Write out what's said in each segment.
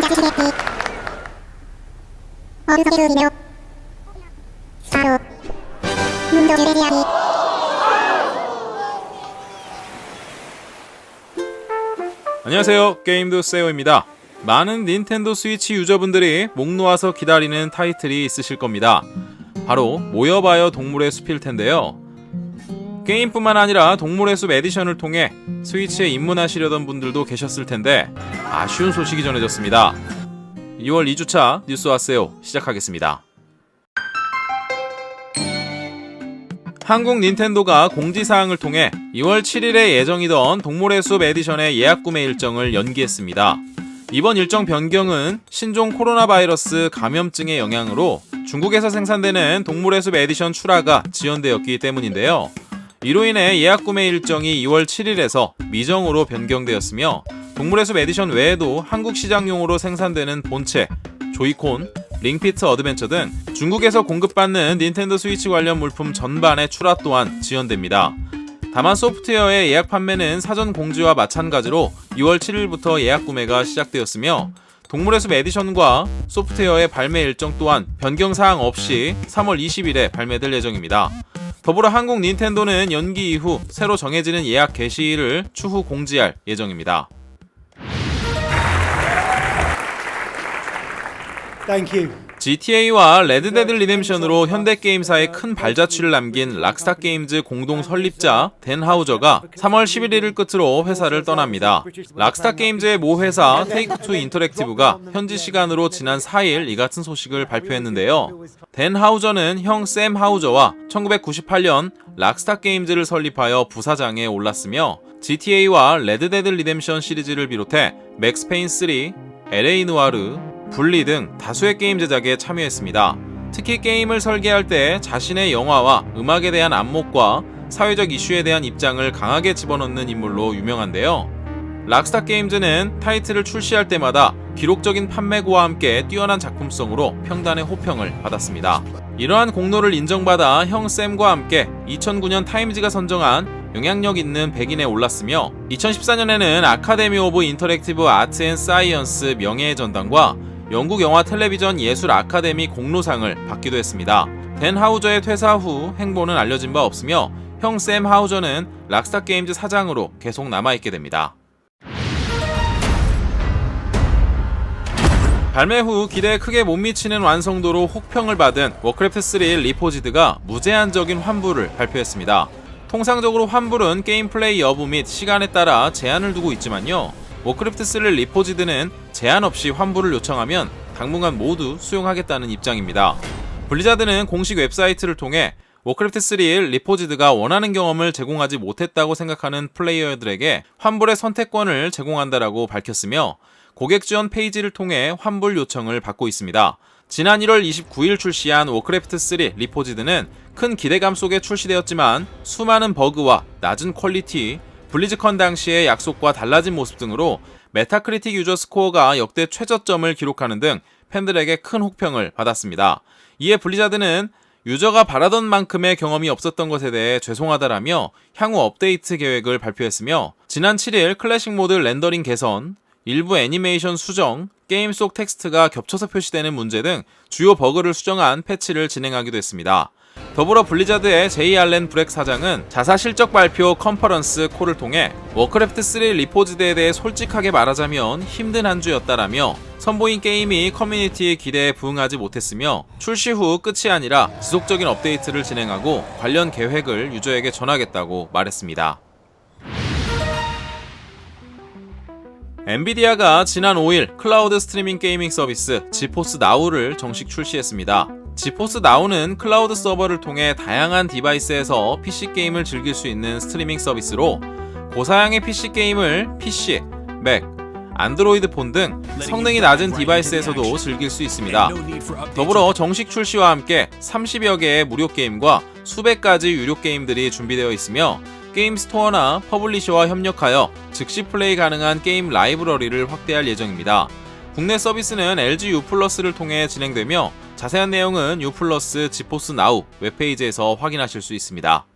자시시겠지. 어른석이 의미로. 바로. 문도 제레리아리. 안녕하세요. 게임도 세오입니다. 많은 닌텐도 스위치 유저분들이 목 놓아서 기다리는 타이틀이 있으실 겁니다. 바로 모여봐요 동물의 숲일 텐데요. 게임뿐만 아니라 동물의 숲 에디션을 통해 스위치에 입문하시려던 분들도 계셨을 텐데 아쉬운 소식이 전해졌습니다. 2월 2주차 뉴스 왔세요 시작하겠습니다. 한국 닌텐도가 공지사항을 통해 2월 7일에 예정이던 동물의 숲 에디션의 예약 구매 일정을 연기했습니다. 이번 일정 변경은 신종 코로나 바이러스 감염증의 영향으로 중국에서 생산되는 동물의 숲 에디션 출하가 지연되었기 때문인데요. 이로 인해 예약 구매 일정이 2월 7일에서 미정으로 변경되었으며 동물의 숲 에디션 외에도 한국 시장용으로 생산되는 본체, 조이콘, 링피트 어드벤처 등 중국에서 공급받는 닌텐도 스위치 관련 물품 전반의 출하 또한 지연됩니다. 다만 소프트웨어의 예약 판매는 사전 공지와 마찬가지로 2월 7일부터 예약 구매가 시작되었으며 동물의 숲 에디션과 소프트웨어의 발매 일정 또한 변경 사항 없이 3월 20일에 발매될 예정입니다. 더불어 한국 닌텐도는 연기 이후 새로 정해지는 예약 개시일을 추후 공지할 예정입니다. GTA와 레드데드 리뎀션으로 현대 게임사에 큰 발자취를 남긴 락스타 게임즈 공동 설립자 댄 하우저가 3월 11일을 끝으로 회사를 떠납니다. 락스타 게임즈의 모 회사 테이크 투 인터랙티브가 현지 시간으로 지난 4일 이 같은 소식을 발표했는데요. 댄 하우저는 형 샘 하우저와 1998년 락스타 게임즈를 설립하여 부사장에 올랐으며 GTA와 레드데드 리뎀션 시리즈를 비롯해 맥스페인 3, LA 누아르, 분리 등 다수의 게임 제작에 참여했습니다. 특히 게임을 설계할 때 자신의 영화와 음악에 대한 안목과 사회적 이슈에 대한 입장을 강하게 집어넣는 인물로 유명한데요. 락스타 게임즈는 타이틀을 출시할 때마다 기록적인 판매고와 함께 뛰어난 작품성으로 평단의 호평을 받았습니다. 이러한 공로를 인정받아 형 샘과 함께 2009년 타임즈가 선정한 영향력 있는 백인에 올랐으며 2014년에는 아카데미 오브 인터랙티브 아트 앤 사이언스 명예의 전당과 영국 영화 텔레비전 예술 아카데미 공로상을 받기도 했습니다. 댄 하우저의 퇴사 후 행보는 알려진 바 없으며 형 샘 하우저는 락스타 게임즈 사장으로 계속 남아있게 됩니다. 발매 후 기대에 크게 못 미치는 완성도로 혹평을 받은 워크래프트3 리포지드가 무제한적인 환불을 발표했습니다. 통상적으로 환불은 게임 플레이 여부 및 시간에 따라 제한을 두고 있지만요. 워크래프트 3 리포지드는 제한 없이 환불을 요청하면 당분간 모두 수용하겠다는 입장입니다. 블리자드는 공식 웹사이트를 통해 워크래프트3 리포지드가 원하는 경험을 제공하지 못했다고 생각하는 플레이어들에게 환불의 선택권을 제공한다라고 밝혔으며 고객 지원 페이지를 통해 환불 요청을 받고 있습니다. 지난 1월 29일 출시한 워크래프트 3 리포지드는 큰 기대감 속에 출시되었지만 수많은 버그와 낮은 퀄리티, 블리즈컨 당시의 약속과 달라진 모습 등으로 메타크리틱 유저 스코어가 역대 최저점을 기록하는 등 팬들에게 큰 혹평을 받았습니다. 이에 블리자드는 유저가 바라던 만큼의 경험이 없었던 것에 대해 죄송하다라며 향후 업데이트 계획을 발표했으며 지난 7일 클래식 모드 렌더링 개선, 일부 애니메이션 수정, 게임 속 텍스트가 겹쳐서 표시되는 문제 등 주요 버그를 수정한 패치를 진행하기도 했습니다. 더불어 블리자드의 제이 알렌 브렉 사장은 자사 실적 발표 컨퍼런스 콜을 통해 워크래프트 3 리포즈드에 대해 솔직하게 말하자면 힘든 한 주였다라며 선보인 게임이 커뮤니티의 기대에 부응하지 못했으며 출시 후 끝이 아니라 지속적인 업데이트를 진행하고 관련 계획을 유저에게 전하겠다고 말했습니다. 엔비디아가 지난 5일 클라우드 스트리밍 게이밍 서비스 지포스 나우를 정식 출시했습니다. 지포스 나우는 클라우드 서버를 통해 다양한 디바이스에서 PC 게임을 즐길 수 있는 스트리밍 서비스로 고사양의 PC 게임을 PC, 맥, 안드로이드 폰 등 성능이 낮은 디바이스에서도 즐길 수 있습니다. 더불어 정식 출시와 함께 30여 개의 무료 게임과 수백 가지 유료 게임들이 준비되어 있으며 게임 스토어나 퍼블리셔와 협력하여 즉시 플레이 가능한 게임 라이브러리를 확대할 예정입니다. 국내 서비스는 LG U 플러스를 통해 진행되며 자세한 내용은 U 플러스 지포스 나우 웹페이지에서 확인하실 수 있습니다.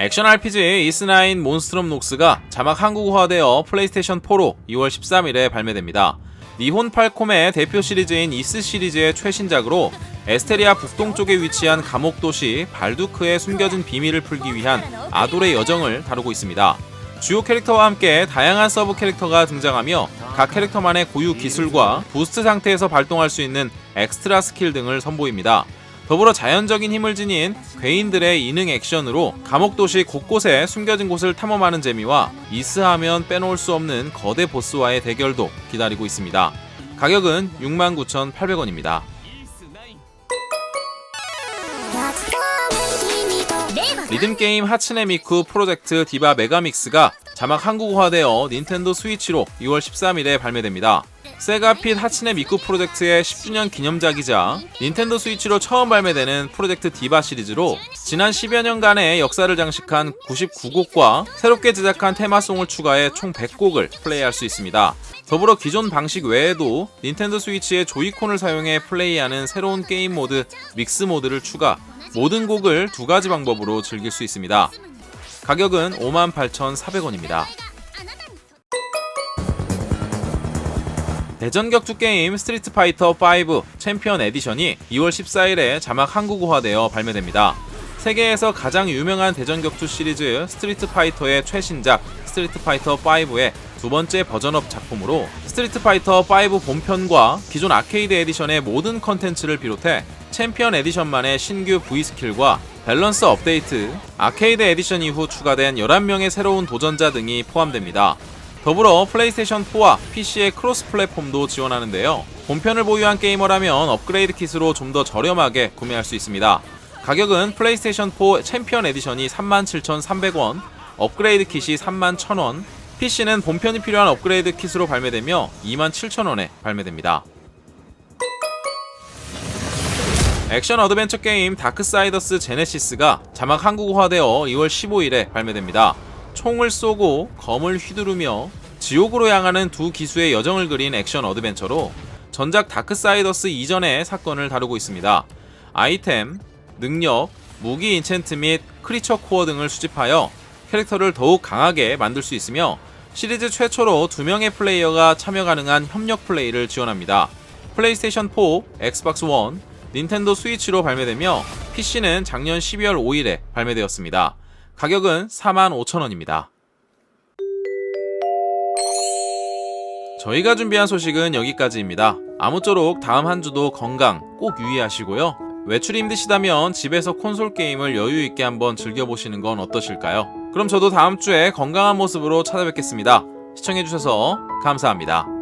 액션 RPG 이스나인 몬스트럼 녹스가 자막 한국어화되어 플레이스테이션 4로 2월 13일에 발매됩니다. 니혼 팔콤의 대표 시리즈인 이스 시리즈의 최신작으로 에스테리아 북동쪽에 위치한 감옥 도시 발두크의 숨겨진 비밀을 풀기 위한 아돌의 여정을 다루고 있습니다. 주요 캐릭터와 함께 다양한 서브 캐릭터가 등장하며 각 캐릭터만의 고유 기술과 부스트 상태에서 발동할 수 있는 엑스트라 스킬 등을 선보입니다. 더불어 자연적인 힘을 지닌 괴인들의 이능 액션으로 감옥도시 곳곳에 숨겨진 곳을 탐험하는 재미와 이스하면 빼놓을 수 없는 거대 보스와의 대결도 기다리고 있습니다. 가격은 69,800원입니다. 리듬게임 하츠네미쿠 프로젝트 디바 메가믹스가 자막 한국어화되어 닌텐도 스위치로 2월 13일에 발매됩니다. 세가핏 하츠네 미쿠 프로젝트의 10주년 기념작이자 닌텐도 스위치로 처음 발매되는 프로젝트 디바 시리즈로 지난 10여 년간의 역사를 장식한 99곡과 새롭게 제작한 테마송을 추가해 총 100곡을 플레이할 수 있습니다. 더불어 기존 방식 외에도 닌텐도 스위치의 조이콘을 사용해 플레이하는 새로운 게임 모드 믹스 모드를 추가, 모든 곡을 두 가지 방법으로 즐길 수 있습니다. 가격은 58,400원입니다. 대전 격투 게임 스트리트 파이터 5 챔피언 에디션이 2월 14일에 자막 한국어화되어 발매됩니다. 세계에서 가장 유명한 대전 격투 시리즈 스트리트 파이터의 최신작 스트리트 파이터 5의 두 번째 버전업 작품으로 스트리트 파이터 5 본편과 기존 아케이드 에디션의 모든 컨텐츠를 비롯해 챔피언 에디션만의 신규 V 스킬과 밸런스 업데이트, 아케이드 에디션 이후 추가된 11명의 새로운 도전자 등이 포함됩니다. 더불어 플레이스테이션 4와 PC의 크로스 플랫폼도 지원하는데요. 본편을 보유한 게이머라면 업그레이드 킷으로 좀 더 저렴하게 구매할 수 있습니다. 가격은 플레이스테이션 4 챔피언 에디션이 37,300원, 업그레이드 킷이 31,000원, PC는 본편이 필요한 업그레이드 킷으로 발매되며 27,000원에 발매됩니다. 액션 어드벤처 게임 다크사이더스 제네시스가 자막 한국어화되어 2월 15일에 발매됩니다. 총을 쏘고 검을 휘두르며 지옥으로 향하는 두 기수의 여정을 그린 액션 어드벤처로 전작 다크사이더스 이전의 사건을 다루고 있습니다. 아이템, 능력, 무기 인챈트 및 크리처 코어 등을 수집하여 캐릭터를 더욱 강하게 만들 수 있으며 시리즈 최초로 두 명의 플레이어가 참여 가능한 협력 플레이를 지원합니다. 플레이스테이션 4, 엑스박스 1, 닌텐도 스위치로 발매되며 PC는 작년 12월 5일에 발매되었습니다. 가격은 45,000원입니다. 저희가 준비한 소식은 여기까지입니다. 아무쪼록 다음 한 주도 건강 꼭 유의하시고요. 외출이 힘드시다면 집에서 콘솔 게임을 여유 있게 한번 즐겨보시는 건 어떠실까요? 그럼 저도 다음 주에 건강한 모습으로 찾아뵙겠습니다. 시청해주셔서 감사합니다.